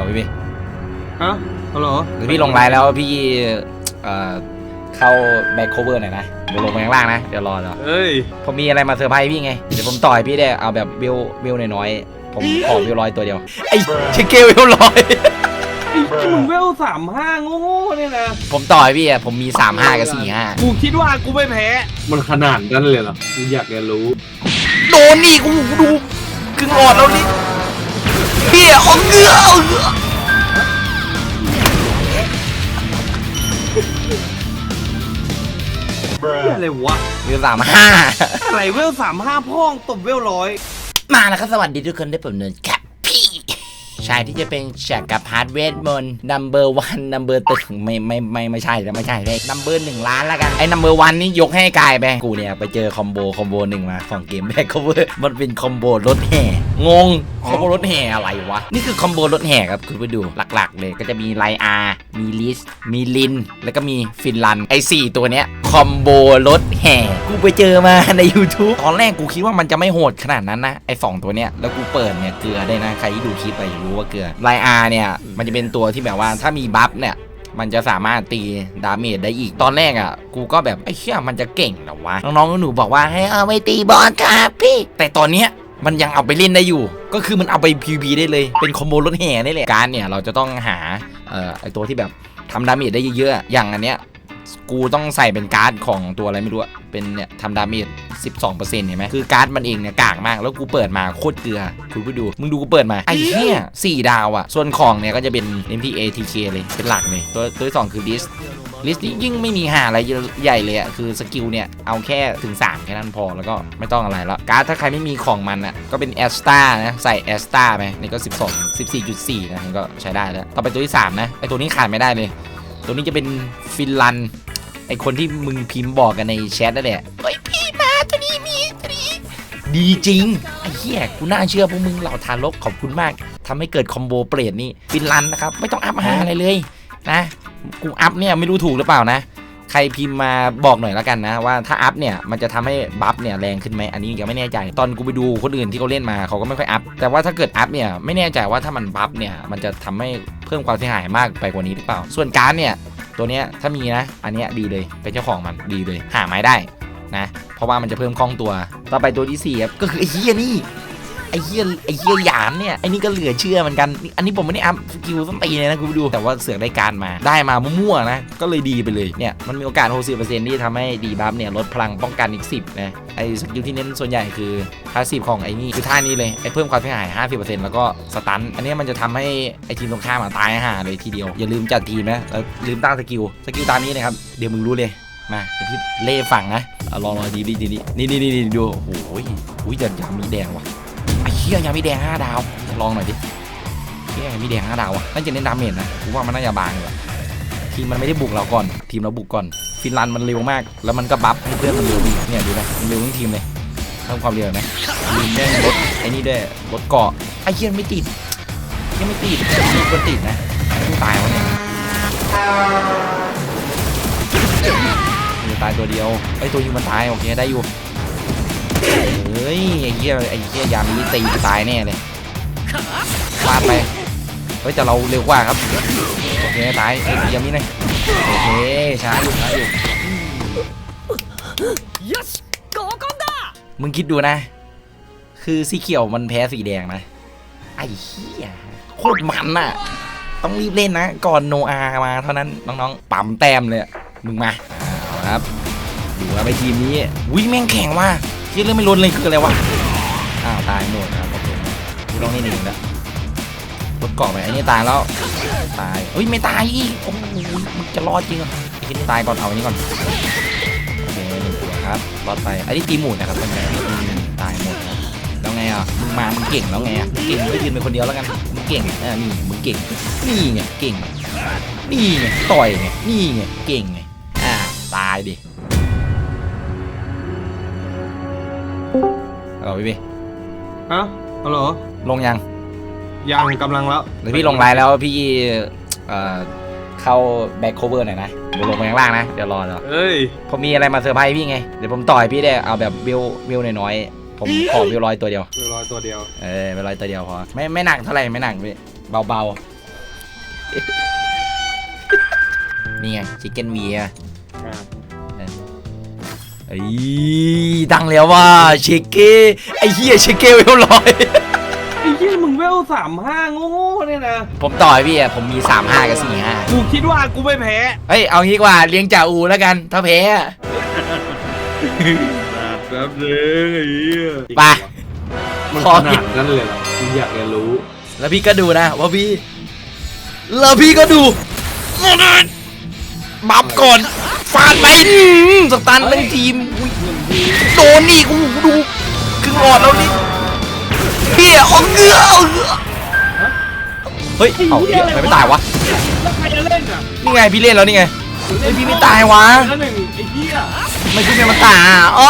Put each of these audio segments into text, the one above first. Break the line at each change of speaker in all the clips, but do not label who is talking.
อพี่พี่
ฮะฮัลโหล
หรือพี่ลงไลน์แล้วพี่เอ่อเข้าแบ็คโคเวอร์หน่อยนะเดี๋ยวลงไปข้างล่างนะเดี๋ยวรอเดี๋ยว
เอ้ย
ผมมีอะไรมาเซอร์ไพรส์พี่ไงเดี๋ยวผมต่อยพี่ได้เอาแบบวิววิวน้อยๆผมขอวิวร้อยตัวเดียวไอ้ชิคเกวิวร้อย
ไอ้ที่มึงเวลสามห้าโง่ๆเนี่ยนะ
ผมต่อยพี่อะผมมี3 5กับ4 5
กูคิดว่ากูไม่แพ้
มันขนาดนั้นเลยเหรอกูอยากจะรู้
โดนนี่กูดูครึ่งอ่อนแล้วนี่พี่ เอาเงือเอาเงือ
อะไรวะ
วิวสามห้า
อะไรเวลสามห้าพ่องตบเวลร้อย
มาแล้วครับ สวัสดีทุกคนได้ผมเนินแคปพี่ ชายที่จะเป็นแฉกกับฮาร์ดเวทมนนัมเบอร์วันนัมเบอร์ตึงไม่ไม่ไม่ไม่ใช่แล้วไม่ใช่เลยนัมเบอร์หนึ่งล้านแล้วกันไอ้นัมเบอร์วันนี่ยกให้กายไปกูเนี่ยไปเจอคอมโบคอมโบหนึ่งมาของเกมแบ็คคอเวอร์มันเป็นคอมโบรถแห่งงคอมโบรถแห่อะไรวะนี่คือคอมโบรถแห่ครับคุณไปดูหลักๆ เลยก็จะมีไลอาร์มีลิสมีลิน แล้วก็มีฟินลันไอ้สี่ตัวเนี้ย อมโบรถแห่ กูไปเจอมาใน YouTube ตอนแรกกูคิดว่ามันจะไม่โหดขนาดนั้นนะ ไอ้สองตัวเนี้ย แล้วกูเปิดเนี่ยเกลือได้นะ ใครที่ดูคลิปไปรู้ว่าเกลือไลอาร์เนี่ย มันจะเป็นตัวที่แบบว่าถ้ามีบัฟเนี่ยมันจะสามารถตีดาเมจได้อีกตอนแรกอะ กูก็แบบไอ้เชี่ยมันจะเก่งหรอวะ น้องๆหนูบอกว่าให้เอาไปตีบอสครับพี่ แต่ตอนเนี้ยมันยังเอาไปเล่นได้อยู่ ก็คือมันเอาไป PVP ได้เลย เป็นคอมโบรถแห่นี่แหละ การเนี่ยเราจะต้องหาเอ่อไอตัวที่แบบทำดาเมจได้เยอะๆ อย่างอันเนี้ย กูต้องใส่เป็นการ์ดของตัวอะไรไม่รู้อะเป็นเนี่ยทำดาเมจ12%เห็นไหมคือการ์ดมันเองเนี่ยกากมาก แล้วกูเปิดมาโคตรเกลือ คุณไปดู มึงดูกูเปิดมา ไอ้เหี้ยสี่ดาวอะส่วนของเนี่ยก็จะเป็น MPA TK เลย เป็นหลักเลย ตัวตัวที่สองคือ List ลิสต์นี้ยิ่งไม่มีหาอะไรใหญ่เลยอะคือสกิลเนี่ย เอาแค่ถึง 3 แค่นั้นพอแล้วก็ไม่ต้องอะไรแล้วการ์ดถ้าใครไม่มีของมันอะก็เป็นแอสตานะ ใส่แอสตาไปนี่ก็ 12 14.4 นะมันก็ใช้ได้แล้ว ต่อไปตัวที่ 3 นะ ไอตัวนี้ขาดไม่ได้เลย ตัวนี้จะเป็นฟินลันไอคนที่มึงพิมพ์บอกกันในแชทนั่นแหละเฮ้ยพี่มาตัวนี้มีตัวนี้ดีจริงไอ้เหี้ยกูน่าเชื่อพวกมึงเหล่าทารกขอบคุณมากทำให้เกิดคอมโบเปรตนี่ฟินลันนะครับ ไม่ต้องอัพหาอะไรเลยนะกูอัพเนี่ยไม่รู้ถูกหรือเปล่านะใครพิมพ์มาบอกหน่อยแล้วกันนะ ว่าถ้าอัพเนี่ยมันจะทำให้บัฟเนี่ยแรงขึ้นไหมอันนี้ยังไม่แน่ใจ ตอนกูไปดูคนอื่นที่เขาเล่นมาเขาก็ไม่ค่อยอัพแต่ว่าถ้าเกิดอัพเนี่ยไม่แน่ใจว่าถ้ามันบัฟเนี่ยมันจะทำให้ เพิ่มความเสียหายมากไปกว่านี้หรือเปล่า ส่วนการ์ดเนี่ยตัวเนี้ยถ้ามีนะ อันเนี้ยดีเลยเป็นเจ้าของมันดีเลย หาไม้ได้นะ เพราะว่ามันจะเพิ่มคล่องตัว ต่อไปตัวที่สี่ครับก็คือไอ้เฮียนี่ ไอ้เฮียไอ้เฮียหยามเนี่ยไอ้นี่ก็เหลือเชื่อเหมือนกัน อันนี้ผมไม่ได้อัพสกิลต้นตีเลยนะคุณผู้ดูแต่ว่าเสือกได้การมาได้มามั่วๆนะ ก็เลยดีไปเลยเนี่ยมันมีโอกาส 60%ที่ทำให้ดีบัฟเนี่ยลดพลังป้องกันอีก 10นะไอ้สกิลที่เน้นส่วนใหญ่คือพาสซีฟของไอ้นี่คือท่านี้เลยไอ้เพิ่มความเสียหาย 50%แล้วก็สตันอันนี้มันจะททำให้ไอ้ทีมตรงข้ามตายห่าเลยทีเดียวอย่าลืมจัดทีมนะแล้วลืมตั้งสกิลสกิลตามนี้นะครับเดี๋ยวมึงรู้เลยมาเดี๋ยวพี่เล่ฝั่งนะลองลองดีดีดีนี่นี่นี่ดูโอ้โหอุ้ยแต่ยามีแดงว่ะ ไอ้เหี้ยยามีแดงห้าดาวลองหน่อยดิเหี้ยยามีแดงห้าดาวอะน่าจะเน้นดาเมจนะกูว่ามันน่าจะบางเลยว่ะทีมมันไม่ได้บุกเราก่อน ทีมเราบุกก่อน ฟินแลันด์มันเร็วมาก แล้วมันก็บัฟให้เพื่อนมันเร็วอีเนี่ยดูนะมันเร็วทั้งทีมเลยเพิ่มความเร็วไหมลืมแม่งรถไอ้นี่ด้วยรถเกาะไอ้เหี้ยไม่ติดยังไม่ติดมีคนติดนะไม่ตายวะเนี่ยมันตายตัวเดียวไอ้ตัวยิงมันตายโอเคได้อยู่ เฮ้ยไอ้เหี้ยไอ้เหี้ยยามนี้ตีกูตายแน่เลยฟาดไปเฮ้ยแต่เราเร็วกว่าครับโอเคตายไอ้ยามนี้หน่อยโอเคช้าอยู่ช้าอยู่มึงคิดดูนะ คือสีเขียวมันแพ้สีแดงนะไอ้เหี้ยโคตรมันน่ะ ต้องรีบเล่นนะ ก่อนโนอามาเท่านั้นน้องๆ ปั๊มแต้มเลยอะมึงมา เอาครับ ดูว่าไปทีมนี้วิแม่งแข่งว่ะ คิดเรื่องไม่ลดเลยคืออะไรวะ อ้าวตายหมดนะครับโอเคกูต้องนี่หนึ่งแล้วรถเกาะไปไอ้นี่ตายแล้ว ตายเฮ้ยไม่ตายอีกโอ้โหมึงจะรอดจริงเหรอไอ้ที่นี่ตายก่อนเอาอันนี้ก่อนโอเคหนึ่งตัวครับรอดไปอันนี้ตีหมุนนะครับเป็นไงอืมตายหมดครับแล้วไงอะมึงมามึงเก่งแล้วไงอะเก่งมึงก็ยืนเป็นคนเดียวแล้วกันมึงเก่งเออนี่มึงเก่งนี่ไงเก่งนี่ไงต่อยไงนี่ไงเก่งไงอ่าตายดิ เอาพี่พี่
ฮะฮัลโหล
ลงยัง
ยังกำลังแล้ว
หรือพี่ลงไลน์แล้วพี่เอ่อเข้าแบ็คโคเวอร์หน่อยนะเดี๋ยวลงไปข้างล่างนะเดี๋ยวรอเดี๋ยว
เอ้ย
ผมมีอะไรมาเซอร์ไพรส์พี่ไงเดี๋ยวผมต่อยพี่ได้เอาแบบวิววิวน้อยๆผมขอวิวร้อยตัวเดียว
เวลร้อยตัวเดียว
เออวิวร้อยตัวเดียวพอไม่ไม่หนักเท่าไหร่ไม่หนักพี่เบานี่ไงชิคเก้นวีอะ ไอ้ดังแล้วว่าเชคเก้ไอ้เหี้ยเชคเก้เวลร้อย
ไอ้เหี้ยมึงเวลสามห้าโง่ๆเนี่ยนะ
ผมต่อยพี่อะผมมี 35 กับ 45
กูคิดว่ากูไม่แพ้
เฮ้ย เอางี้ดีกว่าเลี้ยงจ่าอูแล้วกัน ถ้าแพ้อะ
แป๊บนึงไอ้เหี้ย
ไป
มัน
ขอ
ขนาดนั้นเลยเหรอกูอยากจะรู้
แล้วพี่ก็ดูนะว่าพี่ แล้วพี่ก็ดูบับก่อน ฟาดไปอื้อหือสตันทั้งทีมอุ๊ยโดนนี่กูดูครึ่งหลอดแล้วนี่พี่อะเอาเงือเอาเงือเฮ้ยเอาเหี้ยทำไมไม่ตายวะ
แล้วใครจะเล่นอะ
นี่ไงพี่เล่นแล้วนี่ไงเฮ้ยพี่ไม่ตายวะ
แล้วหนึ่งไอ้เหี้ย
ไม่พี่ไม่มาตายอะอ๋อ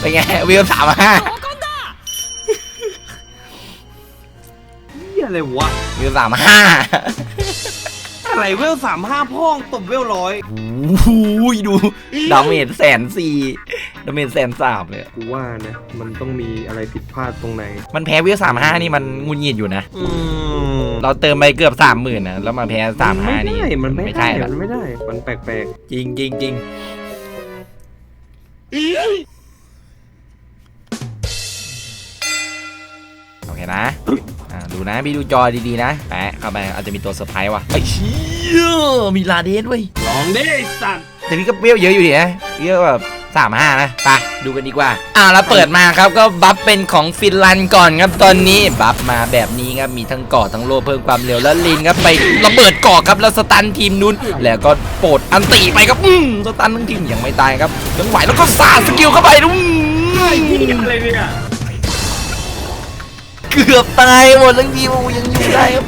เป็นไงวิวสามห้า
เหี้ยอะไรวะ
วิวสามห้า
อะไรเวลสามห้าพ่องตบเวลร้อย
โอ้ยดูดาเมจแสนสี่ดาเมจแสนสามเลย
กูว่านะมันต้องมีอะไรผิดพลาดตรงไหน
มันแพ้วิวสามห้านี่มันงุนงิดอยู่นะ
อืม
เราเติมไปเกือบสามหมื่นนะแล้วมาแพ้สามห้านี่
ได้มันไม่
ไม่
ได้
ใช่ละ
มันไม่ได้ มันแปลก
จริงจริงจริง เคนะอ่าดูนะพี่ดูจอดีๆนะแปะเข้าไปอาจจะมีตัวเซอร์ไพรส์ว่ะไอ้เชี่ยมีลาเดนด้วย
ลองดิไอ้สัตว์
แต่พี่ก็เปรี้ยวเยอะอยู่ดีนะเยอะแบบสามห้านะไปดูกันดีกว่าอ่าแล้วเปิดมาครับก็บัฟเป็นของฟินแลนด์ก่อนครับตอนนี้บัฟมาแบบนี้ครับมีทั้งเกาะทั้งโลเพิ่มความเร็วแล้วลินครับไประเบิดเกาะครับแล้วสตันทีมนู้นแล้วก็โปรดอันตีไปครับอืมสตันทั้งทีมยังไม่ตายครับยังไหวแล้วก็สาดสกิลเข้าไปอืม
ไอ้เหี้ยอะไรเนี่ย
เกือบตายหมดทั้งทีมโอ้ยังอยู่ได้ครับ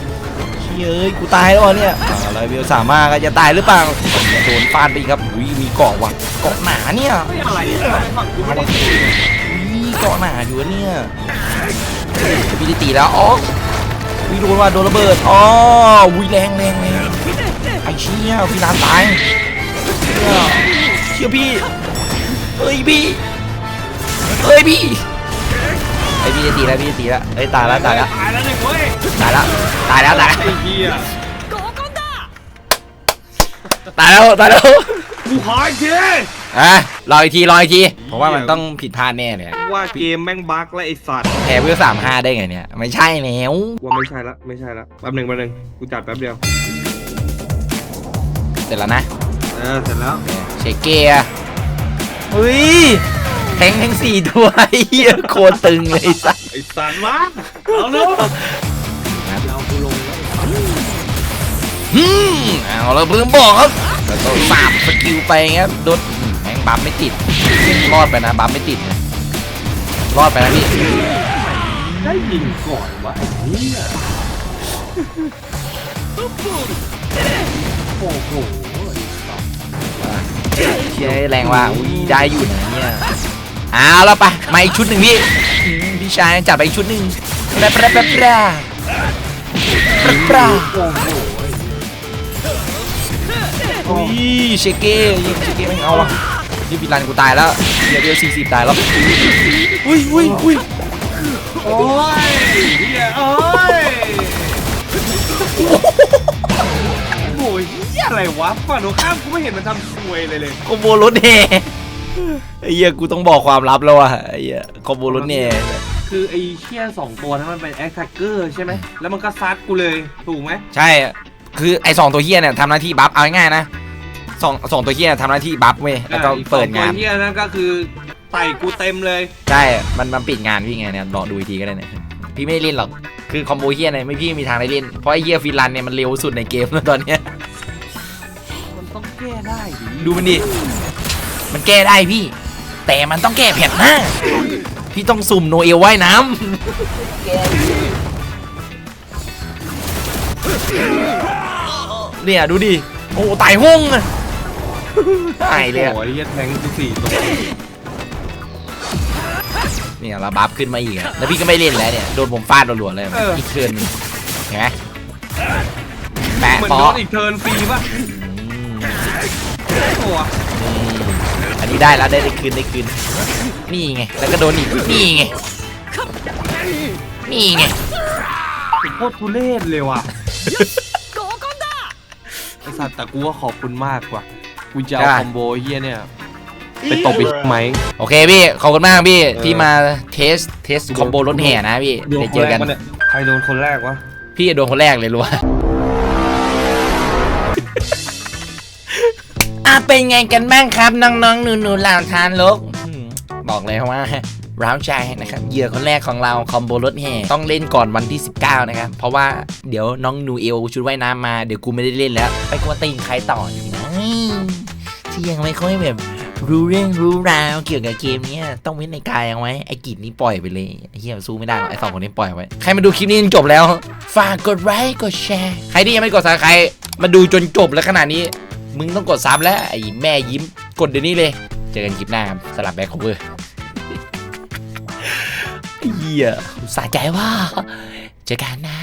เชี่ยเอ้ยกูตายแล้วเหรอเนี่ยอ่าแล้ววิวสามารถจะตายหรือเปล่าโดนฟาดไปครับอุ้ยมีเกาะว่ะเกาะหนาเนี่ย
อะไร
นี่เกาะหนาอยู่เนี่ยพี่ได้ตีแล้วอ๋อวิโดนว่าโดนระเบิดอ๋อวิแรงแรงแรงไอ้เชี่ยพี่ลานตายเชี่ยเชี่ยพี่เฮ้ยพี่เฮ้ยพี่ ไอพี่จะตีแล้วพี่จะตีแล้วเอ้ยตายแล้วตายแล้ว
ตายแล้วหนึ่งเว้ย
ตายแล้วตายแล้วตายแล้ว
ไอ้เหี้ย
ตายแล้วตายแล้ว
กูขออีกที
อะรออีกทีรออีกทีเพราะว่ามันต้องผิดพลาดแน่เลยอะ
ว่าเกมแม่งบั๊กแล้วไอ้สัตว์
แพ้เพื่อสามห้าได้ไงเนี่ยไม่ใช่แล้ว
ว่าไม่ใช่ละไม่ใช่ละแป๊บหนึ่งแป๊บหนึ่งกูจัดแป๊บเดียว
เสร็จแล้วนะ
เออเสร็จแล้ว
เชคเกียร์เฮ้ยแทงทั้งสี่ตัวไอ้เหี้ยโคตรตึงเลยสัส
ไอ้สัตว์มาเอาเร็วเรากูลงแล้ว
ฮึมเอาเราเพิ่งบอกครับแล้วก็สาบสกิลไปครับโดนอืมแม่งบัฟไม่ติดรอดไปนะบัฟไม่ติดนะรอดไปนะพี่
ได้ยิงก่อนวะไอ้เหี้ยโอ้โห
เชี่ยแรงว่ะอุ้ยได้อยู่นะเนี่ย เอาแล้วไปมาอีกชุดหนึ่งพี่พี่ชายจัดไปอีกชุดหนึ่งแป๊บแป๊บแป๊บแป๊บแป๊บแป๊บ
โอ้โห
อุ้ยเชเก้ยิงเชเก้ไม่เอาอะนี่พิลันกูตายแล้วเดียวเดียวสี่สิบตายแล้วอุ้ยอุ้ยอุ้ย
โอ้ยโอ้ยโอ้ยเหี้ยอะไรวะฝั่งตรงข้ามกูไม่เห็นมันทำซวยเลยเลย
คโบรถแห่ ไอ้เหี้ยกูต้องบอกความลับแล้วว่ะไอ้เหี้ยคอมโบรถแห่
คือไอ้เชี่ยสองตัวนั้นมันเป็นแอคแท็กเกอร์ใช่ไหมแล้วมันก็ซัดกูเลยถูกไหม
ใช่คือไอ้สองตัวเฮียเนี่ยทำหน้าที่บัฟเอาง่ายๆนะสองสองตัวเฮียทำหน้าที่บัฟเว้ยแล้วก็
อะอี
เปิดงาน
สอตัวเหี้ยนั่นก็คือไต่กูเต็มเลย
ใช่มันมันปิดงานพี่ไงเนี่ยรอดูอีกทีก็ได้เนี่ยพี่ไม่ได้เล่นหรอกคือคอมโบเฮียเนี่ยไม่พี่ไม่มีทางได้เล่นเพราะไอ้เฮียฟินแลันเนี่ยมันเร็วสุดในเกมแล้วตอนเนี้ย
มันต้องแก้ได้ดิ
ดูมันดิ มันแก้ได้พี่ แต่มันต้องแก้แผ่นหน้า พี่ต้องสุ่มโนเอลว่ายน้ำเนี่ยดูดิ โอ้ตายห้องอะตายเลยอะ
โอ้ยเหี้ยแทงกูสี่ตัว
เนี่ยเราบัฟขึ้นมาอีกอะแล้วพี่ก็ไม่เล่นแล้วเนี่ย โดนผมฟาดรัวๆเลยอีกเทิร์นหนึ่งเห็นไหมแปะ
เหมือน
ปอ
โดนอีกเทิร์นฟรีป่ะ
อืม
ตัว
อันนี้ได้แล้วได้ได้คืนได้คืน นี่ไง แล้วก็โดนอีก นี่ไง นี่ไง
โคตรทุเรศเลยว่ะไอสัตว์แต่กูก็ขอบคุณมากว่ะกูจะเอา
ได้
คอมโบเฮียเนี่ยไปตบอีกไหม
โอเคพี่ ขอบคุณมากพี่ ที่มาเทสเทสคอมโบรถแห่นะพี่
โดน
เดี๋ยว
ค
เจ
น
อ
แร
กั
ก
น
วะเนี่ยใครโดนคนแรกวะ
พี่โดนคนแรกเลยรู้ว่า อะเป็นไงกันบ้างครับ น้องๆหนูๆเหล่าทานลกบอกเลยว่าร้าวใจนะครับเหยื่อคนแรกของเราคอมโบรถแห่ต้องเล่นก่อนวันที่ 19 นะครับ เพราะว่าเดี๋ยวน้องหนูเอลชุดว่ายน้ำมาเดี๋ยวกูไม่ได้เล่นแล้ว ไปกวนตีนใครต่ออยู่นะที่ยังไม่ค่อยแบบรู้เรื่องรู้ราวเกี่ยวกับเกมนี้ต้องเว้นในกายเอาไว้ไอ้กิจนี่ปล่อยไปเลยไอ้เหี้ยสู้ไม่ได้หรอกไอ้สองคนนี้ปล่อยไว้ใครมาดูคลิปนี้จนจบแล้ว ฝากกดไลค์กดแชร์ใครที่ยังไม่กดซับใครมาดูจนจบแล้วขนาดนี้ มึงต้องกดซ้ำแล้วไอ้แม่ยิ้มกดเดี๋ยวนี้เลย เจอกันคลิปหน้าครับสลับแบ็คโคเวอร์เหี้ยสะใจว่า เจอกันนะ